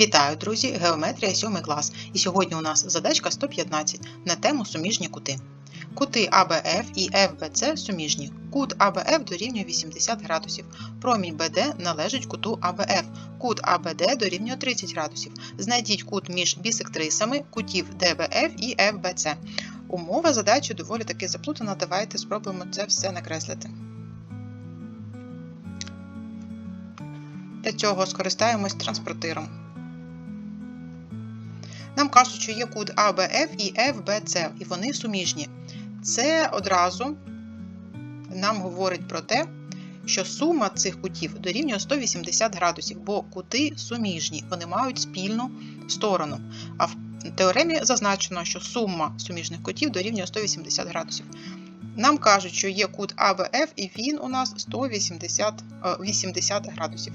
Вітаю, друзі! Геометрія 7 клас. І сьогодні у нас задачка 115 на тему суміжні кути. Кути АБФ і ФБЦ суміжні. Кут АБФ дорівнює 80 градусів. Промінь БД належить куту АБФ. Кут АБД дорівнює 30 градусів. Знайдіть кут між бісектрисами кутів ДБФ і ФБЦ. Умова задачі доволі таки заплутана. Давайте спробуємо це все накреслити. Для цього скористаємось транспортиром. Нам кажуть, що є кут АБФ і ФБЦ, і вони суміжні. Це одразу нам говорить про те, що сума цих кутів дорівнює 180 градусів, бо кути суміжні, вони мають спільну сторону. А в теоремі зазначено, що сума суміжних кутів дорівнює 180 градусів. Нам кажуть, що є кут АБФ, і він у нас 180 80 градусів.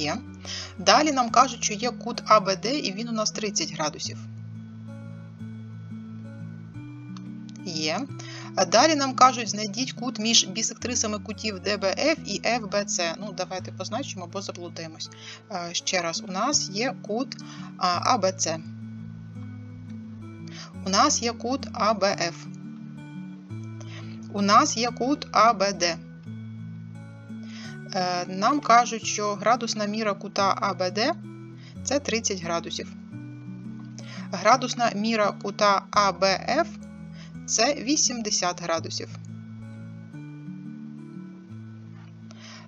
Є. Далі нам кажуть, що є кут АБД, і він у нас 30 градусів. Є. Далі нам кажуть, знайдіть кут між бісектрисами кутів ДБФ і ФБЦ. Ну, давайте позначимо, бо заплутаємось. Ще раз, у нас є кут АБЦ. У нас є кут АБФ. У нас є кут АБД. Нам кажуть, що градусна міра кута АБД це 30 градусів. Градусна міра кута АБФ це 80 градусів.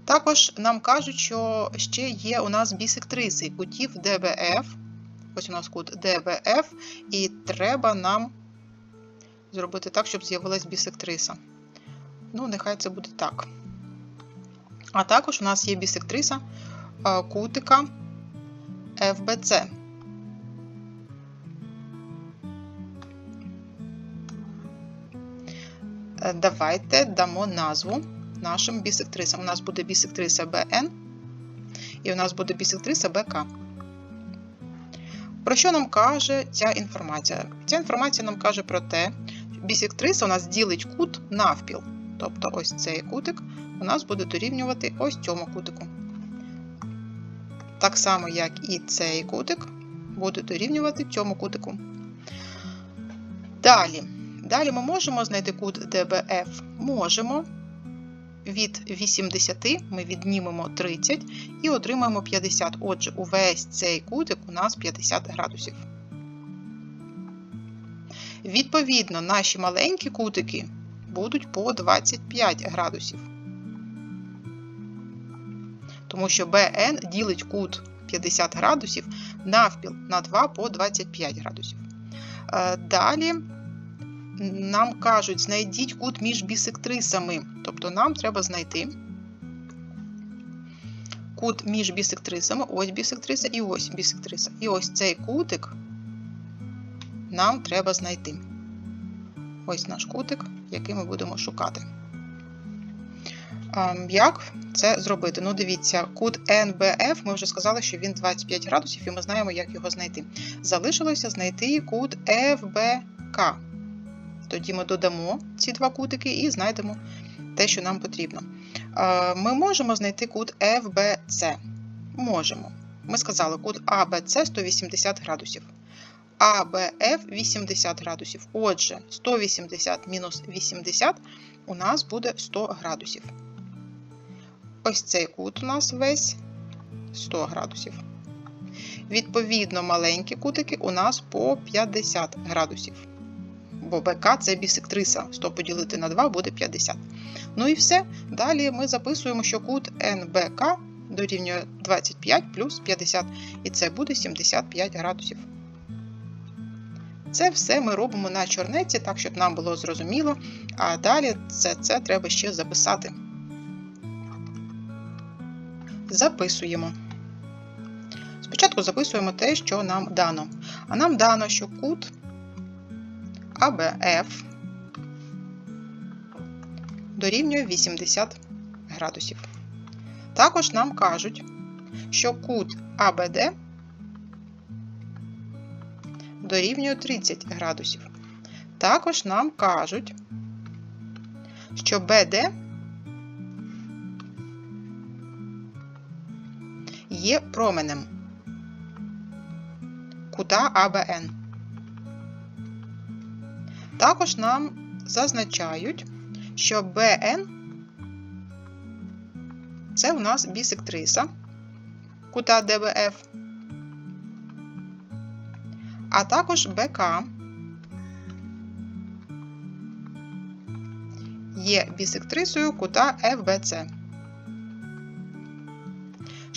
Також нам кажуть, що ще є у нас бісектриси кутів ДБФ. Ось у нас кут ДБФ, і треба нам зробити так, щоб з'явилась бісектриса. Ну, нехай це буде так. А також у нас є бісектриса кутика ФБЦ. Давайте дамо назву нашим бісектрисам. У нас буде бісектриса БН і у нас буде бісектриса БК. Про що нам каже ця інформація? Ця інформація нам каже про те, що бісектриса у нас ділить кут навпіл. Тобто ось цей кутик у нас буде дорівнювати ось цьому кутику. Так само, як і цей кутик буде дорівнювати цьому кутику. Далі. Далі ми можемо знайти кут ДБФ. Можемо. Від 80 ми віднімемо 30 і отримаємо 50. Отже, увесь цей кутик у нас 50 градусів. Відповідно, наші маленькі кутики будуть по 25 градусів. Тому що BN ділить кут 50 градусів навпіл на 2 по 25 градусів. Далі нам кажуть, знайдіть кут між бісектрисами. Тобто нам треба знайти кут між бісектрисами, ось бісектриса і ось бісектриса. І ось цей кутик нам треба знайти. Ось наш кутик, який ми будемо шукати. Як це зробити? Ну, дивіться, кут НБФ, ми вже сказали, що він 25 градусів, і ми знаємо, як його знайти. Залишилося знайти кут ФБК. Тоді ми додамо ці два кутики і знайдемо те, що нам потрібно. Ми можемо знайти кут ФБЦ. Можемо. Ми сказали, кут АБЦ 180 градусів. АБФ 80 градусів. Отже, 180 мінус 80 у нас буде 100 градусів. Ось цей кут у нас весь 100 градусів. Відповідно, маленькі кутики у нас по 50 градусів. Бо БК це бісектриса. 100 поділити на 2 буде 50. Ну і все. Далі ми записуємо, що кут НБК дорівнює 25 плюс 50, і це буде 75 градусів. Це все ми робимо на чорнеці, так, щоб нам було зрозуміло. А далі це, це треба ще записати. Записуємо. Спочатку записуємо те, що нам дано. А нам дано, що кут АБФ дорівнює 80 градусів. Також нам кажуть, що кут АБД дорівнює 30 градусів. Також нам кажуть, що БД є променем кута АБН. Також нам зазначають, що БН це у нас бісектриса кута ДБФ, а також БК є бісектрисою кута ФБЦ.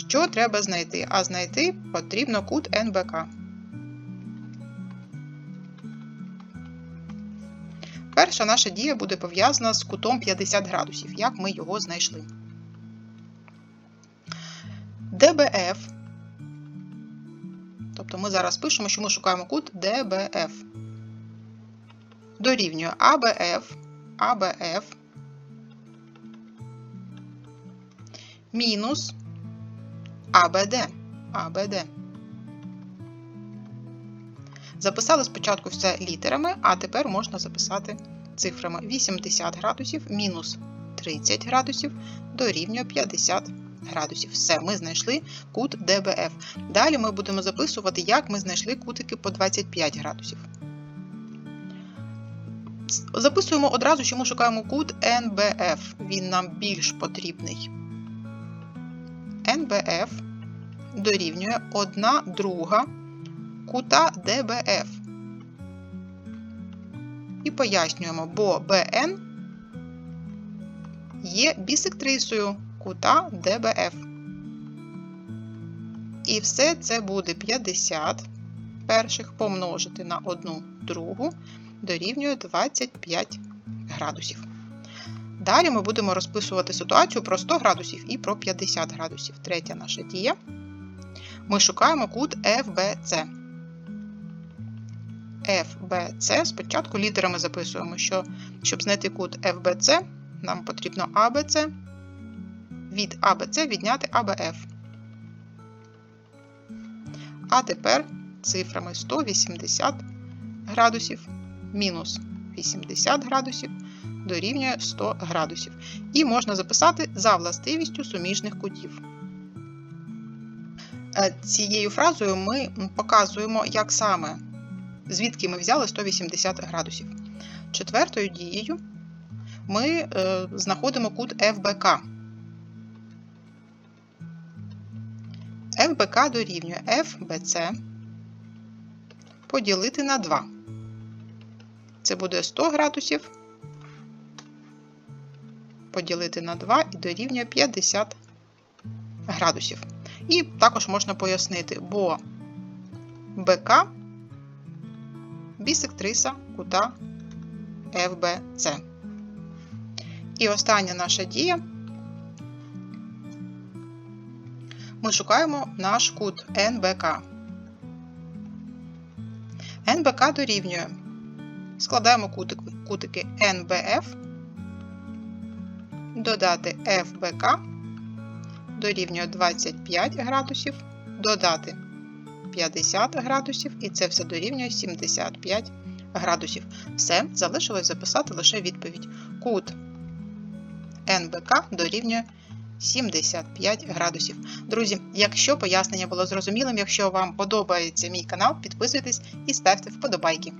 Що треба знайти? А знайти потрібно кут НБК. Перша наша дія буде пов'язана з кутом 50 градусів, як ми його знайшли. ДБФ. Тобто ми зараз пишемо, що ми шукаємо кут ДБФ. Дорівнює АБФ, АБФ мінус АБД. АБД. Записали спочатку все літерами, а тепер можна записати цифрами 80 градусів мінус 30 градусів дорівнює 50 градусів. Все, ми знайшли кут ДБФ. Далі ми будемо записувати, як ми знайшли кутики по 25 градусів. Записуємо одразу, що ми шукаємо кут НБФ. Він нам більш потрібний. НБФ дорівнює 1 друга кута ДБФ. І пояснюємо, бо БН є бісектрисою кута ДБФ. І все це буде 50 перших помножити на 1 другу дорівнює 25 градусів. Далі ми будемо розписувати ситуацію про 100 градусів і про 50 градусів. Третя наша дія. Ми шукаємо кут FBC. FBC спочатку літерами записуємо, що щоб знайти кут FBC, нам потрібно ABC, від ABC відняти ABF. А тепер цифрами 180 градусів мінус 80 градусів дорівнює 100 градусів. І можна записати за властивістю суміжних кутів. Е, Цією фразою ми показуємо, як саме, звідки ми взяли 180 градусів. Четвертою дією ми е, знаходимо кут ФБК. ФБК дорівнює FBC поділити на 2. Це буде 100 градусів поділити на 2 і дорівнює 50 градусів. І також можна пояснити, бо БК бісектриса кута FBC. І остання наша дія. Ми шукаємо наш кут НБК. НБК дорівнює. Складаємо кутики НБФ, додати ФБК дорівнює 25 градусів, додати 50 градусів, і це все дорівнює 75 градусів. Все, залишилось записати лише відповідь. Кут НБК дорівнює 75 градусів. Друзі, якщо пояснення було зрозумілим, якщо вам подобається мій канал, підписуйтесь і ставте вподобайки.